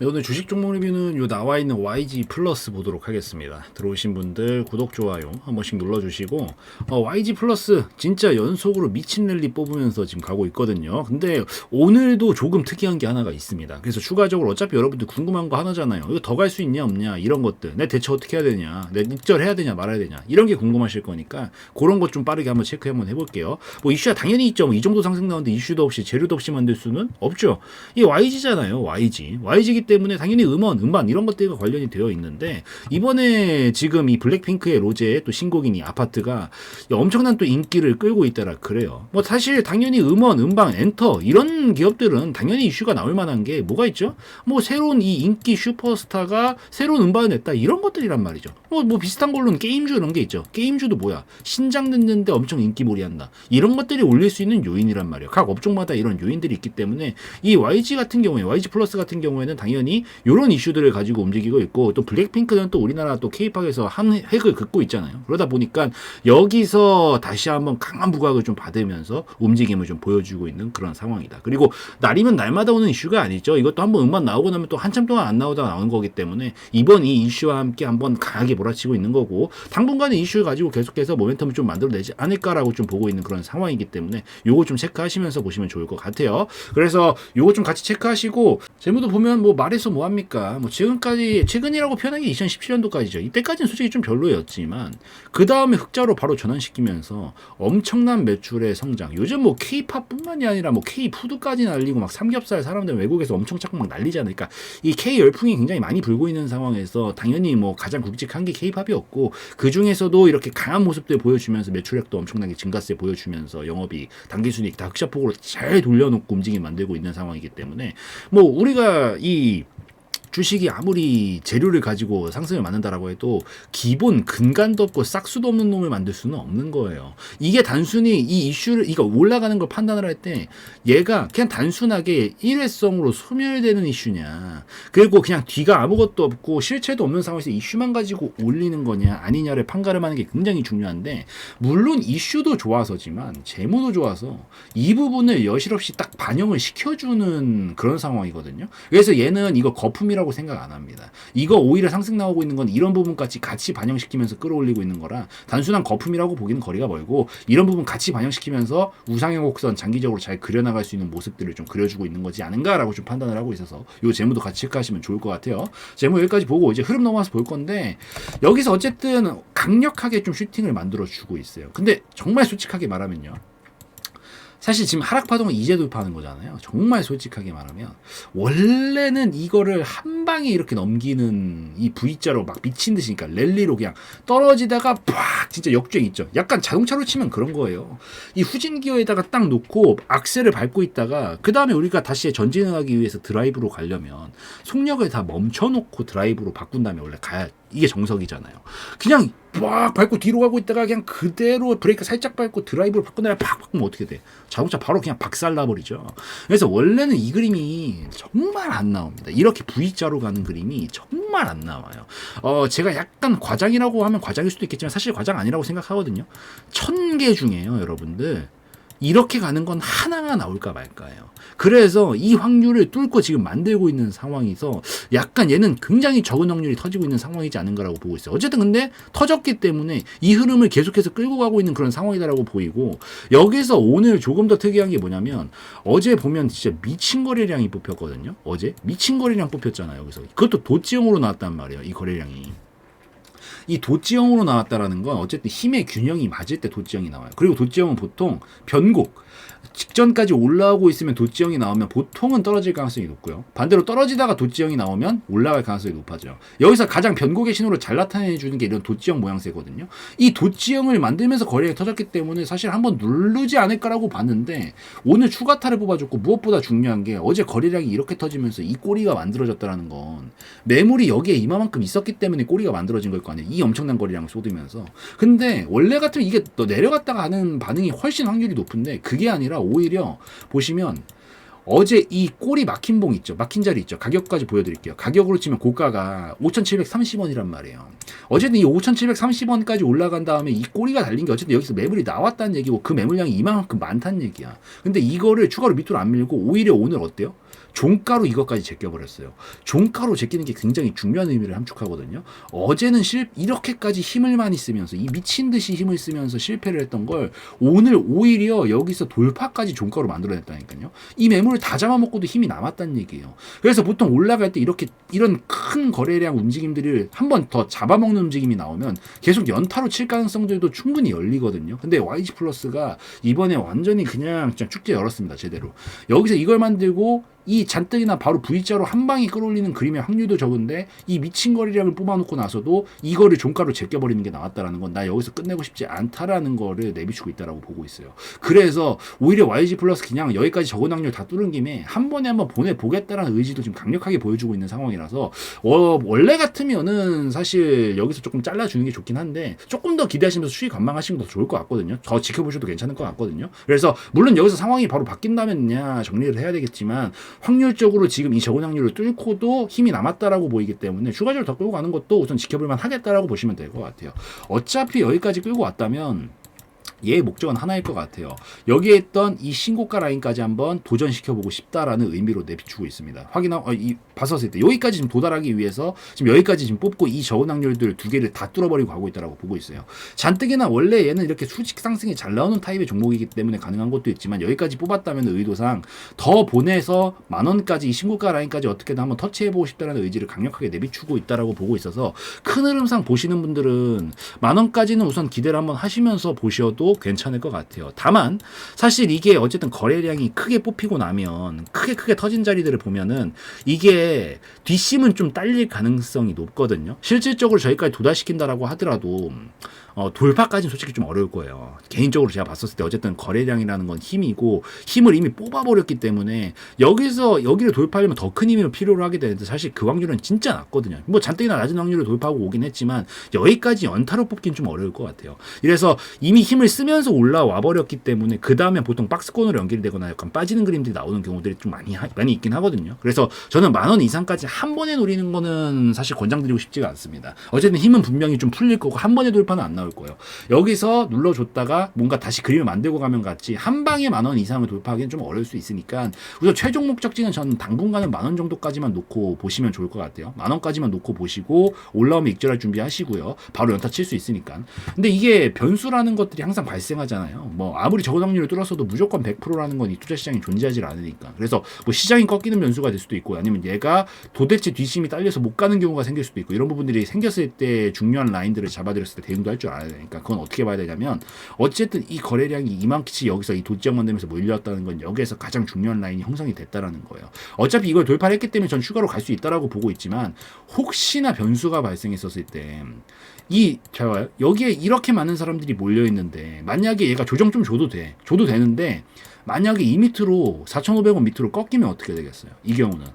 네, 오늘 주식 종목 리뷰는 요 나와 있는 YG 플러스 보도록 하겠습니다. 들어오신 분들 구독 좋아요 한 번씩 눌러주시고 어, YG 플러스 진짜 연속으로 미친 랠리 뽑으면서 지금 가고 있거든요. 근데 오늘도 조금 특이한 게 하나가 있습니다. 그래서 추가적으로 어차피 여러분들 궁금한 거 하나잖아요. 이거 더 갈 수 있냐 없냐 이런 것들 내 대처 어떻게 해야 되냐 내 입절해야 되냐 말아야 되냐 이런 게 궁금하실 거니까 그런 것 좀 빠르게 한번 체크 한번 해볼게요. 뭐 이슈가 당연히 있죠. 뭐 이 정도 상승 나오는데 이슈도 없이 재료도 없이 만들 수는 없죠. 이 YG잖아요. YG. YG기 때문에 당연히 음원, 음반 이런 것들과 관련이 되어 있는데 이번에 지금 이 블랙핑크의 로제의 또 신곡인 이 아파트가 엄청난 또 인기를 끌고 있다라 그래요. 뭐 사실 당연히 음원, 음반, 엔터 이런 기업들은 당연히 이슈가 나올 만한 게 뭐가 있죠? 뭐 새로운 이 인기 슈퍼스타가 새로운 음반을 냈다 이런 것들이란 말이죠. 뭐, 뭐 비슷한 걸로는 게임주 이런 게 있죠. 게임주도 뭐야? 신작 듣는데 엄청 인기몰이한다. 이런 것들이 올릴 수 있는 요인이란 말이에요. 각 업종마다 이런 요인들이 있기 때문에 이 YG 같은 경우에 YG 플러스 같은 경우에는 당연히 이런 이슈들을 가지고 움직이고 있고 또 블랙핑크는 또 우리나라 또 K-팝에서 한 획을 긋고 있잖아요. 그러다 보니까 여기서 다시 한번 강한 부각을 좀 받으면서 움직임을 좀 보여주고 있는 그런 상황이다. 그리고 날이면 날마다 오는 이슈가 아니죠. 이것도 한번 음반 나오고 나면 또 한참 동안 안 나오다가 나온 거기 때문에 이번 이 이슈와 함께 한번 강하게 몰아치고 있는 거고 당분간의 이슈를 가지고 계속해서 모멘텀을 좀 만들어내지 않을까라고 좀 보고 있는 그런 상황이기 때문에 요거 좀 체크하시면서 보시면 좋을 것 같아요. 그래서 요거 좀 같이 체크하시고 재무도 보면 뭐 말해서 뭐 합니까? 뭐 지금까지 최근이라고 표현하기 2017년도까지죠. 이때까지는 솔직히 좀 별로였지만 그 다음에 흑자로 바로 전환시키면서 엄청난 매출의 성장. 요즘 뭐 K-팝 뿐만이 아니라 뭐 K-푸드까지 날리고 막 삼겹살 사람들 외국에서 엄청 찾고 막 난리잖아요. 그러니까 이 K 열풍이 굉장히 많이 불고 있는 상황에서 당연히 뭐 가장 굵직한 게 K-팝이었고 그 중에서도 이렇게 강한 모습들 보여주면서 매출액도 엄청나게 증가세 보여주면서 영업이 단기순이익 다 흑자폭으로 잘 돌려놓고 움직임 만들고 있는 상황이기 때문에 뭐 우리가 이 주식이 아무리 재료를 가지고 상승을 만든다라고 해도 기본 근간도 없고 싹수도 없는 놈을 만들 수는 없는 거예요. 이게 단순히 이 이슈를 이거 올라가는 걸 판단을 할 때 얘가 그냥 단순하게 일회성으로 소멸되는 이슈냐 그리고 그냥 뒤가 아무것도 없고 실체도 없는 상황에서 이슈만 가지고 올리는 거냐 아니냐를 판가름하는 게 굉장히 중요한데 물론 이슈도 좋아서지만 재무도 좋아서 이 부분을 여실없이 딱 반영을 시켜주는 그런 상황이거든요. 그래서 얘는 이거 거품이 라고 생각 안 합니다. 이거 오히려 상승 나오고 있는 건 이런 부분까지 같이 반영시키면서 끌어올리고 있는 거라 단순한 거품이라고 보기는 거리가 멀고 이런 부분 같이 반영시키면서 우상향 곡선 장기적으로 잘 그려나갈 수 있는 모습들을 좀 그려주고 있는 거지 않은가라고 좀 판단을 하고 있어서 요 재무도 같이 체크하시면 좋을 것 같아요. 재무 여기까지 보고 이제 흐름 넘어가서 볼 건데 여기서 어쨌든 강력하게 좀 슈팅을 만들어 주고 있어요. 근데 정말 솔직하게 말하면요. 사실 지금 하락 파동을 이제 돌파하는 거잖아요. 정말 솔직하게 말하면 원래는 이거를 한 방에 이렇게 넘기는 이 V자로 막 미친 듯이 그러니까 랠리로 그냥 떨어지다가 팍 진짜 역주행 있죠. 약간 자동차로 치면 그런 거예요. 이 후진 기어에다가 딱 놓고 악셀을 밟고 있다가 그 다음에 우리가 다시 전진을 하기 위해서 드라이브로 가려면 속력을 다 멈춰놓고 드라이브로 바꾼 다음에 원래 가야 이게 정석이잖아요. 그냥 막 밟고 뒤로 가고 있다가 그냥 그대로 브레이크 살짝 밟고 드라이브를 다음에 팍 바꾸면 어떻게 돼? 자동차 바로 그냥 박살 나버리죠. 그래서 원래는 이 그림이 정말 안 나옵니다. 이렇게 V자로 가는 그림이 정말 안 나와요. 어, 제가 약간 과장이라고 하면 과장일 수도 있겠지만 사실 과장 아니라고 생각하거든요. 천 개 중에요, 여러분들. 이렇게 가는 건 하나가 나올까 말까예요. 그래서 이 확률을 뚫고 지금 만들고 있는 상황에서 약간 얘는 굉장히 적은 확률이 터지고 있는 상황이지 않은가라고 보고 있어요. 어쨌든 근데 터졌기 때문에 이 흐름을 계속해서 끌고 가고 있는 그런 상황이다라고 보이고 여기서 오늘 조금 더 특이한 게 뭐냐면 어제 보면 진짜 미친 거래량이 뽑혔거든요. 어제 미친 거래량 뽑혔잖아요. 여기서 그것도 도지형으로 나왔단 말이에요. 이 거래량이. 이 도지형으로 나왔다라는 건 어쨌든 힘의 균형이 맞을 때 도지형이 나와요. 그리고 도지형은 보통 변곡 직전까지 올라오고 있으면 도지형이 나오면 보통은 떨어질 가능성이 높고요. 반대로 떨어지다가 도지형이 나오면 올라갈 가능성이 높아져요. 여기서 가장 변곡의 신호를 잘 나타내 주는 게 이런 도지형 모양새거든요. 이 도지형을 만들면서 거래가 터졌기 때문에 사실 한번 누르지 않을까라고 봤는데 오늘 추가 타를 뽑아줬고 무엇보다 중요한 게 어제 거래량이 이렇게 터지면서 이 꼬리가 만들어졌다라는 건 매물이 여기에 이만큼 있었기 때문에 꼬리가 만들어진 걸 거 아니에요. 이 엄청난 거래량을 쏟으면서. 근데 원래 같으면 이게 또 내려갔다가 하는 반응이 훨씬 확률이 높은데 그게 아니라 오히려 보시면 어제 이 꼬리 막힌 봉 있죠. 막힌 자리 있죠. 가격까지 보여드릴게요. 가격으로 치면 고가가 5,730원이란 말이에요. 어쨌든 이 5,730원까지 올라간 다음에 이 꼬리가 달린 게 어쨌든 여기서 매물이 나왔다는 얘기고 그 매물량이 이만큼 많다는 얘기야. 근데 이거를 추가로 밑으로 안 밀고 오히려 오늘 어때요? 종가로 이것까지 제껴버렸어요. 종가로 제끼는 게 굉장히 중요한 의미를 함축하거든요. 어제는 실 이렇게까지 힘을 많이 쓰면서 이 미친 듯이 힘을 쓰면서 실패를 했던 걸 오늘 오히려 여기서 돌파까지 종가로 만들어냈다니까요. 이 매물을 다 잡아먹고도 힘이 남았다는 얘기예요. 그래서 보통 올라갈 때 이렇게 이런 큰 거래량 움직임들을 한 번 더 잡아먹는 움직임이 나오면 계속 연타로 칠 가능성들도 충분히 열리거든요. 근데 YG 플러스가 이번에 완전히 그냥 그냥 축제 열었습니다. 제대로. 여기서 이걸 만들고 이 잔뜩이나 바로 V자로 한 방에 끌어올리는 그림의 확률도 적은데 이 미친 거래량을 뽑아놓고 나서도 이거를 종가로 제껴버리는 게 나왔다라는 건 나 여기서 끝내고 싶지 않다라는 거를 내비추고 있다라고 보고 있어요. 그래서 오히려 YG 플러스 그냥 여기까지 적은 확률 다 뚫은 김에 한 번에 한번 보내 보겠다라는 의지도 지금 강력하게 보여주고 있는 상황이라서 어, 원래 같으면은 사실 여기서 조금 잘라주는 게 좋긴 한데 조금 더 기대하시면서 수익 관망하시면 더 좋을 것 같거든요. 더 지켜보셔도 괜찮을 것 같거든요. 그래서 물론 여기서 상황이 바로 바뀐다면야 정리를 해야 되겠지만 확률적으로 지금 이 적은 확률을 뚫고도 힘이 남았다라고 보이기 때문에 추가적으로 더 끌고 가는 것도 우선 지켜볼 만 하겠다라고 보시면 될 것 같아요. 어차피 여기까지 끌고 왔다면 얘의 목적은 하나일 것 같아요. 여기에 있던 이 신고가 라인까지 한번 도전시켜보고 싶다라는 의미로 내비추고 있습니다. 확인하, 어, 이, 봤었을 때 여기까지 지금 도달하기 위해서 지금 여기까지 지금 뽑고 이 적은 확률들 두 개를 다 뚫어버리고 가고 있다라고 보고 있어요. 잔뜩이나 원래 얘는 이렇게 수직 상승이 잘 나오는 타입의 종목이기 때문에 가능한 것도 있지만 여기까지 뽑았다면 의도상 더 보내서 만 원까지 이 신고가 라인까지 어떻게든 한번 터치해보고 싶다라는 의지를 강력하게 내비추고 있다라고 보고 있어서 큰 흐름상 보시는 분들은 만 원까지는 우선 기대를 한번 하시면서 보셔도 괜찮을 것 같아요. 다만 사실 이게 어쨌든 거래량이 크게 뽑히고 나면 크게 크게 터진 자리들을 보면은 이게 뒷심은 좀 딸릴 가능성이 높거든요. 실질적으로 저희까지 도달시킨다라고 하더라도 어, 돌파까지는 솔직히 좀 어려울 거예요. 개인적으로 제가 봤었을 때 어쨌든 거래량이라는 건 힘이고 힘을 이미 뽑아버렸기 때문에 여기서 여기를 돌파하려면 더 큰 힘을 필요로 하게 되는데 사실 그 확률은 진짜 낮거든요. 뭐 잔뜩이나 낮은 확률을 돌파하고 오긴 했지만 여기까지 연타로 뽑긴 좀 어려울 것 같아요. 이래서 이미 힘을 쓰면서 올라와 버렸기 때문에 그 다음에 보통 박스권으로 연결되거나 약간 빠지는 그림들이 나오는 경우들이 좀 많이 하- 많이 있긴 하거든요. 그래서 저는 만 원 이상까지 한 번에 노리는 거는 사실 권장드리고 싶지가 않습니다. 어쨌든 힘은 분명히 좀 풀릴 거고 한 번에 돌파는 안 나올 거예요. 여기서 눌러줬다가 뭔가 다시 그림을 만들고 가면 같이 한 방에 만 원 이상을 돌파하기는 좀 어려울 수 있으니까 우선 최종 목적지는 저는 당분간은 만 원 정도까지만 놓고 보시면 좋을 것 같아요. 만 원까지만 놓고 보시고 올라오면 익절할 준비하시고요. 바로 연타 칠 수 있으니까. 근데 이게 변수라는 것들이 항상 발생하잖아요. 뭐 아무리 적은 확률을 뚫었어도 무조건 100%라는 건 이 투자 시장이 존재하지 않으니까. 그래서 뭐 시장이 꺾이는 변수가 될 수도 있고 아니면 얘가 도대체 뒷심이 딸려서 못 가는 경우가 생길 수도 있고 이런 부분들이 생겼을 때 중요한 라인들을 잡아들였을 때 대응도 할 줄 알아 야 되니까 그건 어떻게 봐야 되냐면 어쨌든 이 거래량이 이만치 여기서 이 도지역만 되면서 몰려왔다는 건 여기에서 가장 중요한 라인이 형성이 됐다라는 거예요. 어차피 이걸 돌파를 했기 때문에 전 추가로 갈 수 있다라고 보고 있지만 혹시나 변수가 발생했었을 때이 자, 여기에 이렇게 많은 사람들이 몰려 있는데 만약에 얘가 조정 좀 줘도 돼. 줘도 되는데 만약에 이 밑으로 4,500원 밑으로 꺾이면 어떻게 되겠어요? 이 경우는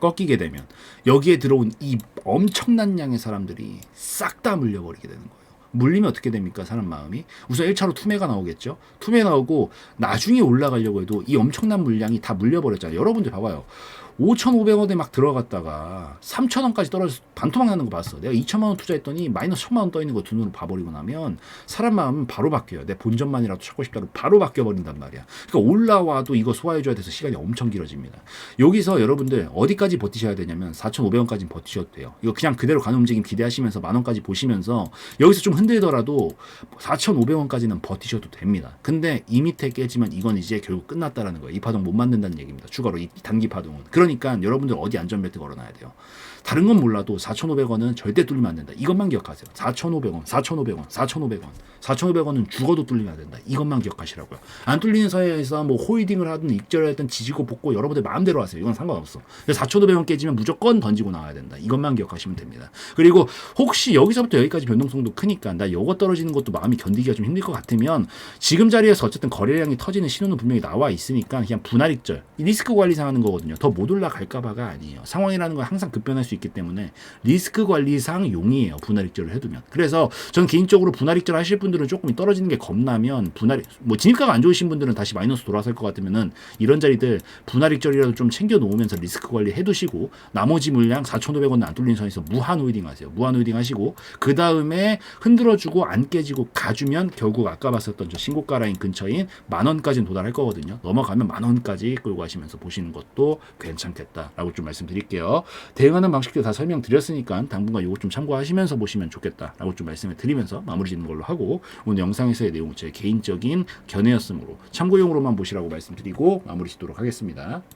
꺾이게 되면 여기에 들어온 이 엄청난 양의 사람들이 싹 다 물려버리게 되는 거예요. 물리면 어떻게 됩니까? 사람 마음이 우선 1차로 투매가 나오겠죠. 투매 나오고 나중에 올라가려고 해도 이 엄청난 물량이 다 물려버렸잖아요. 여러분들 봐봐요. 5,500원에 막 들어갔다가 3,000원까지 떨어져서 반토막 나는 거 봤어. 내가 2천만 원 투자했더니 마이너스 1,000만 원 떠 있는 거 두 눈으로 봐버리고 나면 사람 마음은 바로 바뀌어요. 내 본전만이라도 찾고 싶다고 바로 바뀌어버린단 말이야. 그러니까 올라와도 이거 소화해줘야 돼서 시간이 엄청 길어집니다. 여기서 여러분들 어디까지 버티셔야 되냐면 4,500원까지 버티셔도 돼요. 이거 그냥 그대로 가는 움직임 기대하시면서 만 원까지 보시면서 여기서 좀 흔들더라도 4,500원까지는 버티셔도 됩니다. 근데 이 밑에 깨지면 이건 이제 결국 끝났다라는 거예요. 이 파동 못 만든다는 얘기입니다. 추가로 이 단기 파동은. 그 러니까 여러분들 어디 안전벨트 걸어놔야 돼요. 다른 건 몰라도 4,500원은 절대 뚫리면 안 된다. 이것만 기억하세요. 4,500원, 4,500원, 4,500원. 4,500원은 죽어도 뚫리면 안 된다. 이것만 기억하시라고요. 안 뚫리는 사이에서 뭐 홀딩을 하든 익절을 하든 지지고 볶고 여러분들 마음대로 하세요. 이건 상관없어. 4,500원 깨지면 무조건 던지고 나와야 된다. 이것만 기억하시면 됩니다. 그리고 혹시 여기서부터 여기까지 변동성도 크니까 나 요거 떨어지는 것도 마음이 견디기가 좀 힘들 것 같으면 지금 자리에서 어쨌든 거래량이 터지는 신호는 분명히 나와 있으니까 그냥 분할 익절 이 리스크 관리상 하는 거거든요. 더 못 올라 갈까봐가 아니에요. 상황이라는 건 항상 급변할 수 있기 때문에 리스크 관리상 용이해요. 분할 익절을 해두면. 그래서 전 개인적으로 분할 익절 하실 분들은 조금 떨어지는 게 겁나면 분할 뭐 진입가가 안 좋으신 분들은 다시 마이너스 돌아설 것 같으면은 이런 자리들 분할 익절이라도 좀 챙겨 놓으면서 리스크 관리 해두시고 나머지 물량 4,500원 안 뚫린 선에서 무한 호이딩 하세요. 무한 호이딩 하시고 그 다음에 흔들어주고 안 깨지고 가주면 결국 아까 봤었던 저 신고가 라인 근처인 만 원까지는 도달할 거거든요. 넘어가면 만 원까지 끌고 가시면서 보시는 것도 괜찮 겠다라고 좀 말씀드릴게요. 대응하는 방식도 다 설명드렸으니까 당분간 이거 좀 참고하시면서 보시면 좋겠다라고 좀 말씀을 드리면서 마무리 짓는 걸로 하고 오늘 영상에서의 내용 제 개인적인 견해였으므로 참고용으로만 보시라고 말씀드리고 마무리 짓도록 하겠습니다.